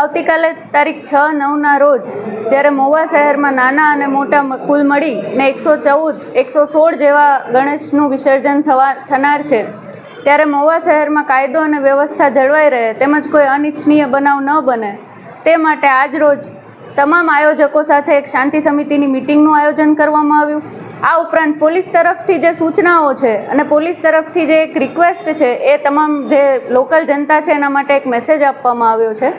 આવતીકાલે તારીખ છ નવના રોજ જ્યારે મોવા શહેરમાં નાના અને મોટા કુલ કુલ મળીને એકસો ચૌદ, એકસો સોળ જેવા ગણેશનું વિસર્જન થવા, થનાર છે. ત્યારે મોવા શહેરમાં કાયદો અને વ્યવસ્થા જળવાઈ રહે, તેમજ કોઈ અનિચ્છનીય બનાવ ન બને. તે માટે આજ રોજ તમામ આયોજકો સાથે એક શાંતિ સમિતિની મિટિંગનું આયોજન કરવામાં આવ્યું. આ ઉપરાંત પોલીસ તરફથી જે સૂચનાઓ છે અને પોલીસ તરફથી જે એક રિક્વેસ્ટ છે, એ તમામ જે લોકલ જનતા છે એના માટે એક મેસેજ આપવામાં આવ્યો છે.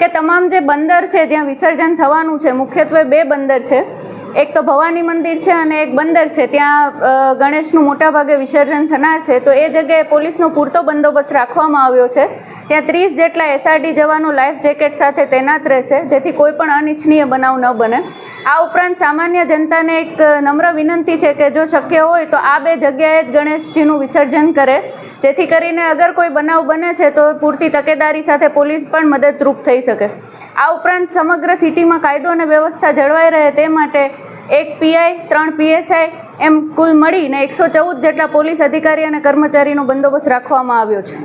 કે તમામ જે બંદર છે, જ્યાં વિસર્જન થવાનું છે, મુખ્યત્વે બે બંદર છે. એક તો ભવાની મંદિર છે અને એક બંદર છે. ત્યાં ગણેશનું મોટાભાગે વિસર્જન થનાર છે. તો એ જગ્યાએ પોલીસનો પૂરતો બંદોબસ્ત રાખવામાં આવ્યો છે. ત્યાં ત્રીસ જેટલા એસઆરડી જવાનો લાઈફ જેકેટ સાથે તૈનાત રહેશે, જેથી કોઈ પણ અનિચ્છનીય બનાવ ન બને. આ ઉપરાંત સામાન્ય જનતાને એક નમ્ર વિનંતી છે કે જો શક્ય હોય તો આ બે જગ્યાએ જ ગણેશજીનું વિસર્જન કરે. જેથી કરીને અગર કોઈ બનાવ બને છે તો પૂરતી તકેદારી સાથે પોલીસ પણ મદદરૂપ થઈ શકે. આ ઉપરાંત સમગ્ર સિટીમાં કાયદો અને વ્યવસ્થા જળવાઈ રહે તે માટે એક પીઆઈ, ત્રણ પીએસઆઈ એમ કુલ મળીને એકસો ચૌદ જેટલા પોલીસ અધિકારી અને કર્મચારીનો બંદોબસ્ત રાખવામાં આવ્યો છે.